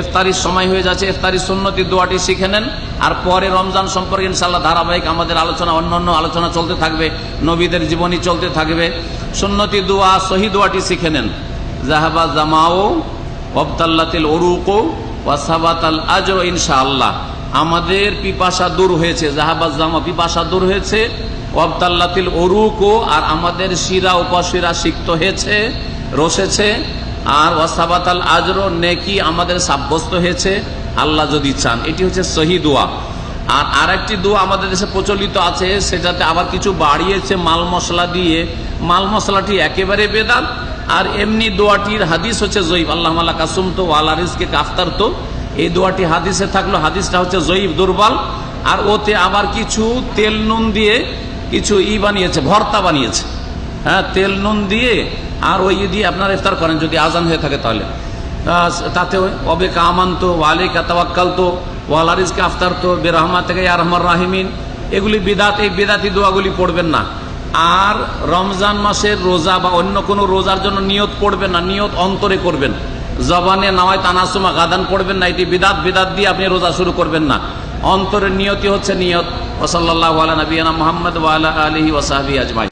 ইফতারির সময় হয়ে যাচ্ছে, ইফতারি সুন্নতি দোয়াটি শিখে নেন। আর পরে রমজান সম্পর্কে ইনশাল্লাহ ধারাবাহিক আমাদের আলোচনা অন্য অন্য আলোচনা চলতে থাকবে, নবীদের জীবনী চলতে থাকবে। সুন্নতি দোয়া, সহি দোয়াটি শিখে নেন। জাহাবা জামাও ওবতাল্লাতিল ওরুকো আল আজর ইনশাআল্লাহ। আমাদের পিপাসা দূর হয়েছে জাহাবাজ জামা পিপাসা দূর হয়েছে ওয়াবতাল্লাতিল ওরুকো আর আমাদের শিরা, উপশিরা সিক্ত হয়েছে, রসেছে। আর ওয়াসাবাত আল আজর, নেকি আমাদের সাব্যস্ত হয়েছে। আল্লাহ যদি চান, এটি হচ্ছে সহি দোয়া। আর আরেকটি দোয়া আমাদের দেশে প্রচলিত আছে, সেটাতে আবার কিছু বাড়িয়েছে মাল মশলা দিয়ে। মাল মশলাটি একেবারে বেদাত, আর এমনি দোয়াটির হাদিস হচ্ছে জয়ীব। আল্লাহ মাল্লা কাসুম তো, ওয়ালা রিজকে কাফতার তো। এই দোয়াটি হাদিসে থাকল, হাদিসটা হচ্ছে জয়ীব দুর্বল। আর ওতে আবার কিছু তেল নুন দিয়ে কিছু ই বানিয়েছে, ভর্তা বানিয়েছে। হ্যাঁ তেল নুন দিয়ে আর ওই ই দিয়ে আপনারা ইফতার করেন, যদি আজান হয়ে থাকে তাহলে। তাতে অবে কামান তো ওয়ালে কাতাওয়াক্কাল তো ওয়ালারিজকে আফতার তো বেরহমা থেকে আরহমার রাহিমিন। এগুলি বিদাত, এই বেদাতি দোয়াগুলি পড়বেন না। আর রমজান মাসের রোজা বা অন্য কোনো রোজার জন্য নিয়ত পড়বেন না, নিয়ত অন্তরে করবেন। জবানে নামায় তানাসুমা গাদান পড়বেন না, এটি বিদাত বিদাত দিয়ে আপনি রোজা শুরু করবেন না। অন্তরের নিয়তি হচ্ছে নিয়ত। ওসল্লাহ আলা নবীনা মোহাম্মদ ওয়ালা আলহি ওসাহাবি আজমাই